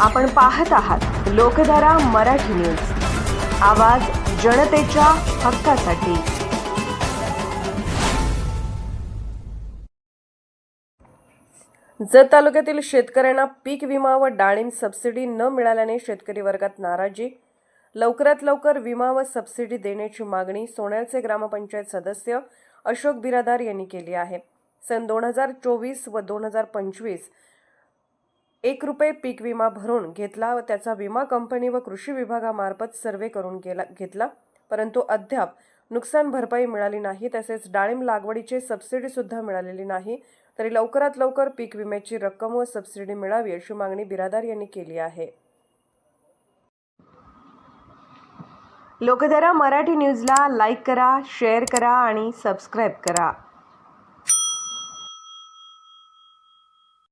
आपण पाहत आहात लोकधारा मराठी न्यूज. आवाज जनतेच्या हक्कासाठी. जत तालुक्यातील शेतकऱ्यांना पीक विमा व डाळिंब सबसिडी न मिळाल्याने शेतकरी वर्गात नाराजी. लवकरात लवकर विमा व सबसिडी देण्याची मागणी सोन्याचे ग्रामपंचायत सदस्य अशोक बिरादार यांनी केली आहे. सन दोन हजार चोवीस व दोन हजार पंचवीस एक रुपये पीक विमा भरून घेतला व त्याचा विमा कंपनी व कृषी विभागामार्फत सर्वे करून गेला घेतला. परंतु अद्याप नुकसान भरपाई मिळाली नाही तसेच डाळिंब लागवडीचे सबसिडीसुद्धा मिळालेली नाही. तरी लवकरात लवकर पीक विम्याची रक्कम व सबसिडी मिळावी अशी मागणी बिरादार यांनी केली आहे. लोकधारा मराठी न्यूजला लाईक करा शेअर करा आणि सबस्क्राईब करा.